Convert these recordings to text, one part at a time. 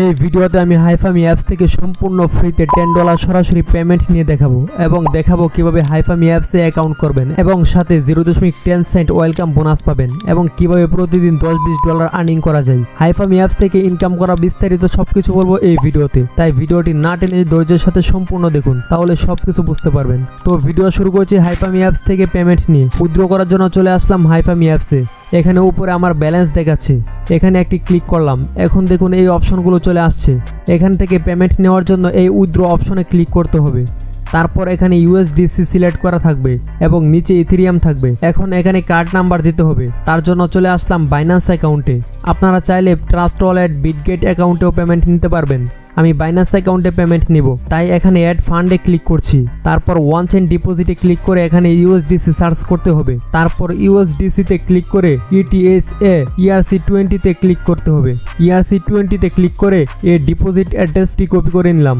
এই ভিডিওতে আমি হাইফামি অ্যাপস থেকে সম্পূর্ণ ফ্রিতে টেন ডলার সরাসরি পেমেন্ট নিয়ে দেখাবো এবং দেখাবো কীভাবে হাইফামি অ্যাপসে অ্যাকাউন্ট করবেন এবং সাথে জিরো দশমিক টেন সেন্ট ওয়েলকাম বোনাস পাবেন এবং কীভাবে প্রতিদিন দশ বিশ ডলার আর্নিং করা যায়। হাইফামি অ্যাপস থেকে ইনকাম করা বিস্তারিত সবকিছু বলব এই ভিডিওতে। তাই ভিডিওটি না টেনে ধৈর্যের সাথে সম্পূর্ণ দেখুন, তাহলে সবকিছু বুঝতে পারবেন। তো ভিডিও শুরু করছি হাইফামি অ্যাপস থেকে পেমেন্ট নিয়ে। উইথড্র করার জন্য চলে আসলাম হাইফামি অ্যাপসে। এখানে উপরে আমার ব্যালেন্স দেখাচ্ছে। এখানে একটি ক্লিক করলাম। এখন দেখুন এই অপশনগুলো চলে আসছে। এখান থেকে পেমেন্ট নেওয়ার জন্য এই উইথড্র অপশনে ক্লিক করতে হবে। তারপর এখানে ইউএসডিসি সিলেক্ট করা থাকবে এবং নিচে ইথিরিয়াম থাকবে। এখন এখানে কার্ড নাম্বার দিতে হবে। তার জন্য চলে আসলাম বাইন্যান্স অ্যাকাউন্টে আপনারা চাইলে ট্রাস্ট ওয়ালেট বিটগেট অ্যাকাউন্টেও পেমেন্ট নিতে পারবেন। আমি বাইন্যান্স অ্যাকাউন্টে পেমেন্ট নিব। তাই এখানে অ্যাড ফান্ডে ক্লিক করছি। তারপর ওয়ান চেন ডিপোজিটে ক্লিক করে এখানে ইউএসডিসি সার্চ করতে হবে। তারপর ইউএসডিসিতে ক্লিক করে ইটিএস এ ইআরসি টোয়েন্টিতে ক্লিক করতে হবে। ইআরসি টোয়েন্টিতে ক্লিক করে এ ডিপোজিট অ্যাড্রেসটি কপি করে নিলাম।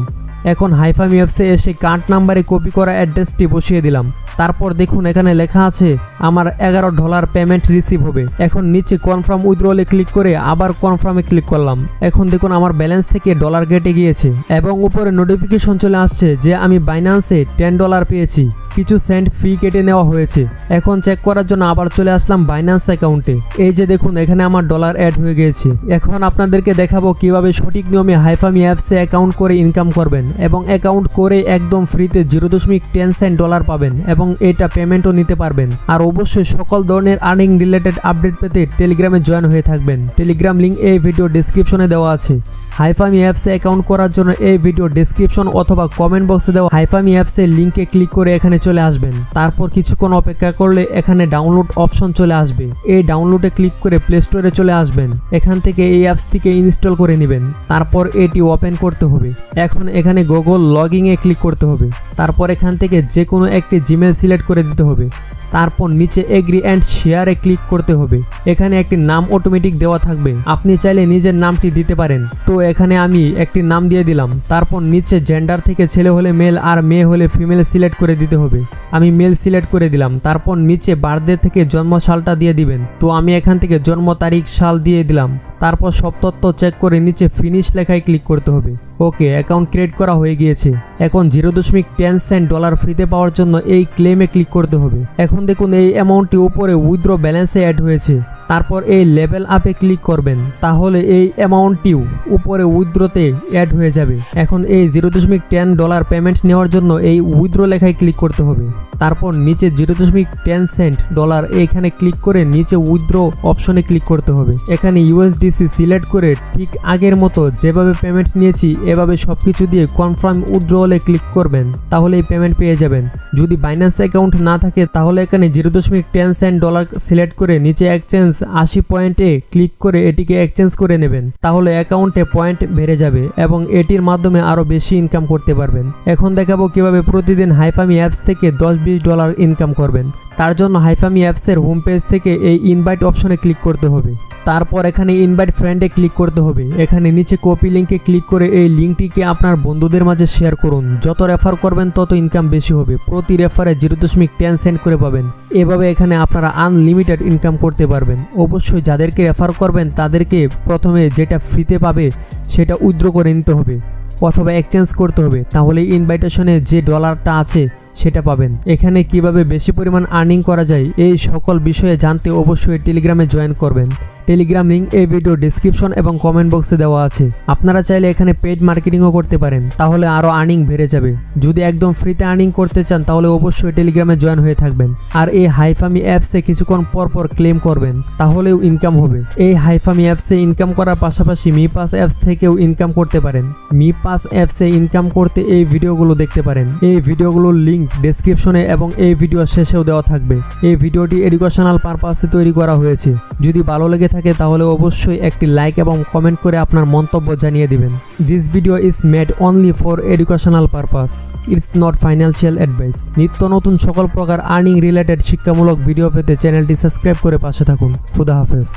এখন হাইফামি অ্যাপসে এসে কার্ড নাম্বারে কপি করা অ্যাড্রেসটি বসিয়ে দিলাম। তারপর দেখুন এখানে লেখা আছে, আমার এগারো ডলার পেমেন্ট রিসিভ হবে। এখন নিচে কনফার্ম উইথড্রলে ক্লিক করে আবার কনফার্মে ক্লিক করলাম। এখন দেখুন আমার ব্যালেন্স থেকে ডলার কেটে গিয়েছে এবং উপরে নোটিফিকেশন চলে আসছে যে আমি বাইন্যান্সে টেন ডলার পেয়েছি, কিছু সেন্ট ফি কেটে নেওয়া হয়েছে। এখন চেক করার জন্য আবার চলে আসলাম বাইন্যান্স অ্যাকাউন্টে। এই যে দেখুন, এখানে আমার ডলার অ্যাড হয়ে গিয়েছে। এখন আপনাদেরকে দেখাবো কীভাবে সঠিক নিয়মে হাইফামি অ্যাপসে অ্যাকাউন্ট করে ইনকাম করবেন। এবং অ্যাকাউন্ট করে একদম ফ্রিতে জিরো দশমিক টেন সেন্ট ডলার পাবেন এবং এটা পেমেন্টও নিতে পারবেন। আর অবশ্যই সকল ধরনের আর্নিং রিলেটেড আপডেট পেতে টেলিগ্রামে জয়েন হয়ে থাকবেন। টেলিগ্রাম লিঙ্ক এই ভিডিও ডিসক্রিপশনে দেওয়া আছে। হাইফামি অ্যাপসে অ্যাকাউন্ট করার জন্য এই ভিডিও ডিসক্রিপশন অথবা কমেন্ট বক্সে দেওয়া হাইফামি অ্যাপসের লিঙ্কে ক্লিক করে এখানে চলে আসবেন। তারপর কিছুক্ষণ অপেক্ষা করলে এখানে ডাউনলোড অপশন চলে আসবে। এই ডাউনলোডে ক্লিক করে প্লে স্টোরে চলে আসবেন। এখান থেকে এই অ্যাপসটিকে ইনস্টল করে নেবেন। তারপর এটি ওপেন করতে হবে। এখন এখানে গুগল লগইংয়ে ক্লিক করতে হবে। তারপর এখান থেকে যে কোনো একটি জিমেল সিলেক্ট করে দিতে হবে। তারপর নিচে এগ্রি অ্যান্ড শেয়ারে ক্লিক করতে হবে। এখানে একটি নাম অটোমেটিক দেওয়া থাকবে। আপনি চাইলে নিজের নামটি দিতে পারেন। তো এখানে আমি একটি নাম দিয়ে দিলাম। তারপর নিচে জেন্ডার থেকে ছেলে হলে মেল আর মেয়ে হলে ফিমেল সিলেক্ট করে দিতে হবে। আমি মেল সিলেক্ট করে দিলাম। তারপর নিচে বার্থডে থেকে জন্ম সালটা দিয়ে দিবেন। তো আমি এখান থেকে জন্ম তারিখ, সাল দিয়ে দিলাম। তারপর সব তথ্য চেক করে নিচে ফিনিশ লেখায় ক্লিক করতে হবে। ওকে অ্যাকাউন্ট ক্রিয়েট করা হয়ে গিয়েছে। এখন জিরো দশমিক টেন সেন্ট ডলার ফ্রিতে পাওয়ার জন্য এই ক্লেমে ক্লিক করতে হবে। এখন দেখুন এই অ্যামাউন্টটি উপরে উইথড্র ব্যালেন্সে অ্যাড হয়েছে। তারপর এই লেভেল আপে ক্লিক করবেন, তাহলে এই অ্যামাউন্টটিও উপরে উইথড্রতে অ্যাড হয়ে যাবে। এখন এই জিরো দশমিক টেন ডলার পেমেন্ট নেওয়ার জন্য এই উইথড্র লেখায় ক্লিক করতে হবে। তারপর নিচে জিরো দশমিক টেন সেন্ট ডলার এখানে ক্লিক করে নিচে উইথড্র অপশনে ক্লিক করতে হবে। এখানে ইউএসডিসি সিলেক্ট করে ঠিক আগের মতো যেভাবে পেমেন্ট নিয়েছি, এভাবে সব কিছু দিয়ে কনফার্ম উইথড্রলে ক্লিক করবেন তাহলে এই পেমেন্ট পেয়ে যাবেন। যদি বাইন্যান্স অ্যাকাউন্ট না থাকে, তাহলে এখানে জিরো দশমিক টেন সেন্ট ডলার সিলেক্ট করে নিচে এক্সচেঞ্জ আশি পয়েন্টে ক্লিক করে এটিকে এক্সচেঞ্জ করে নেবেন। তাহলে অ্যাকাউন্টে পয়েন্ট বেড়ে যাবে এবং এটির মাধ্যমে আরও বেশি ইনকাম করতে পারবেন। এখন দেখাবো কীভাবে প্রতিদিন হাইফামি অ্যাপস থেকে দশ বিশ ডলার ইনকাম করবেন। তার জন্য হাইফামি অ্যাপসের হোম পেজ থেকে এই ইনভাইট অপশনে ক্লিক করতে হবে। তারপর এখানে ইনভাইট ফ্রেন্ডে ক্লিক করতে হবে। এখানে নিচে কপি লিঙ্কে ক্লিক করে এই লিঙ্কটিকে আপনার বন্ধুদের মাঝে শেয়ার করুন। যত রেফার করবেন, তত ইনকাম বেশি হবে। প্রতি রেফারে জিরো দশমিক টেন সেন্ট করে পাবেন। এভাবে এখানে আপনারা আনলিমিটেড ইনকাম করতে পারবেন। অবশ্যই যাদেরকে রেফার করবেন, তাদেরকে প্রথমে যেটা ফ্রিতে পাবে, সেটা উইথড্র করে নিতে হবে অথবা এক্সচেঞ্জ করতে হবে। তাহলে ইনভাইটেশনে যে ডলারটা আছে সেটা পাবেন। এখানে কীভাবে বেশি পরিমাণ আর্নিং করা যায় এই সকল বিষয়ে জানতে অবশ্যই টেলিগ্রামে জয়েন করবেন। টেলিগ্রাম লিঙ্ক এই ভিডিও ডিসক্রিপশন এবং কমেন্ট বক্সে দেওয়া আছে। আপনারা চাইলে এখানে পেড মার্কেটিংও করতে পারেন, তাহলে আরও আর্নিং বেড়ে যাবে। যদি একদম ফ্রিতে আর্নিং করতে চান, তাহলে অবশ্যই টেলিগ্রামে জয়েন হয়ে থাকবেন। আর এই হাইফামি অ্যাপসে কিছুক্ষণ পর পর ক্লেম করবেন, তাহলেও ইনকাম হবে। এই হাইফামি অ্যাপসে ইনকাম করার পাশাপাশি মি পাস অ্যাপস থেকেও ইনকাম করতে পারেন। মি পাস অ্যাপসে ইনকাম করতে এই ভিডিওগুলো দেখতে পারেন। এই ভিডিওগুলোর লিঙ্ক ডেসক্রিপশনে এবং এই ভিডিও শেষেও দেওয়া থাকবে। এই ভিডিওটি এডুকেশনাল পারপাসে তৈরি করা হয়েছে। যদি ভালো লেগে থাকে তাহলে অবশ্যই একটি লাইক এবং কমেন্ট করে আপনার মন্তব্য জানিয়ে দিবেন। This video is made only for educational purpose it's not financial advice নিত্য নতুন সকল প্রকার আর্নিং রিলেটেড শিক্ষামূলক ভিডিও পেতে চ্যানেলটি সাবস্ক্রাইব করে পাশে থাকুন। খুদা হাফেজ।